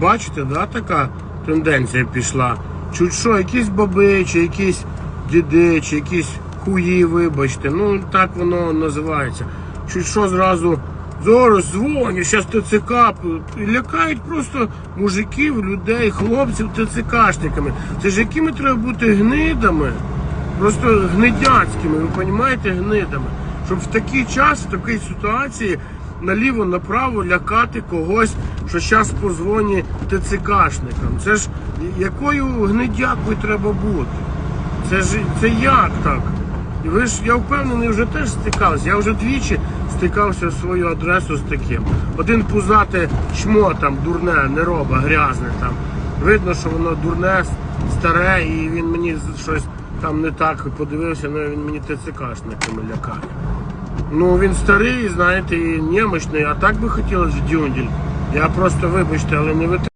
Бачите, да, така тенденція пішла. Чуть що, якісь баби, чи якісь діди, чи якісь хуї, вибачте. Ну так воно називається. Чуть що зразу зараз дзвоню, зараз ТЦК. Лякають просто мужиків, людей, хлопців ТЦКшниками. Це ж якими треба бути гнидами, просто гнидяцькими, ви розумієте, гнидами. Щоб в такий час, в такій ситуації наліво направо лякати когось, що зараз позвоні ТЦКшникам. Це ж якою гнидякою треба бути? Це ж це як так? І ви ж я впевнений, вже теж стикався. Я вже двічі стикався в свою адресу з таким. Один пузате чмо там, дурне, не роба, грязне там. Видно, що воно дурне, старе, і він мені щось там не так подивився, але він мені ТЦКшниками лякає. Ну він старий, знаєте, і немощний, а так би хотілося в дюндель. Я просто, вибачте, але не витримую.